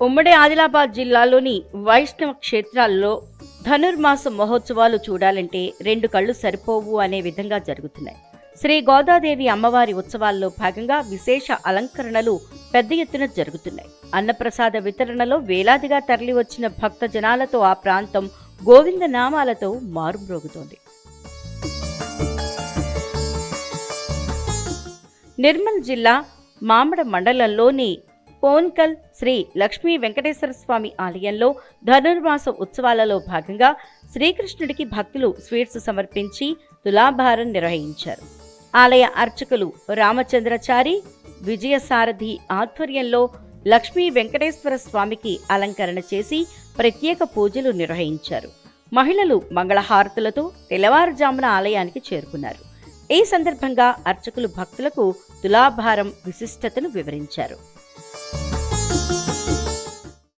ఉమ్మడి ఆదిలాబాద్ జిల్లాలోని వైష్ణవ క్షేత్రాల్లో ధనుర్మాస మహోత్సవాలు చూడాలంటే రెండు కళ్ళు సరిపోవు అనే విధంగా జరుగుతున్నాయి. శ్రీ గోదాదేవి అమ్మవారి ఉత్సవాల్లో భాగంగా విశేష అలంకరణలు పెద్ద ఎత్తున జరుగుతున్నాయి. అన్నప్రసాద వితరణలో వేలాదిగా తరలివచ్చిన భక్త జనాలతో ఆ ప్రాంతం గోవింద నామాలతో మారుమ్రోగుతోంది. నిర్మల్ జిల్లా మామడ మండలంలోని పోన్కల్ శ్రీ లక్ష్మీ వెంకటేశ్వర స్వామి ఆలయంలో ధనుర్మాస ఉత్సవాలలో భాగంగా శ్రీకృష్ణుడికి భక్తులు స్వీట్స్ సమర్పించి తులాభారం నిర్వహించారు. ఆలయ అర్చకులు రామచంద్రచారి విజయసారథి ఆధ్వర్యంలో లక్ష్మీ వెంకటేశ్వర స్వామికి అలంకరణ చేసి ప్రత్యేక పూజలు నిర్వహించారు. మహిళలు మంగళహారతులతో తెల్లవారుజామున ఆలయానికి చేరుకున్నారు. ఈ సందర్భంగా అర్చకులు భక్తులకు తులాభారం విశిష్టతను వివరించారు.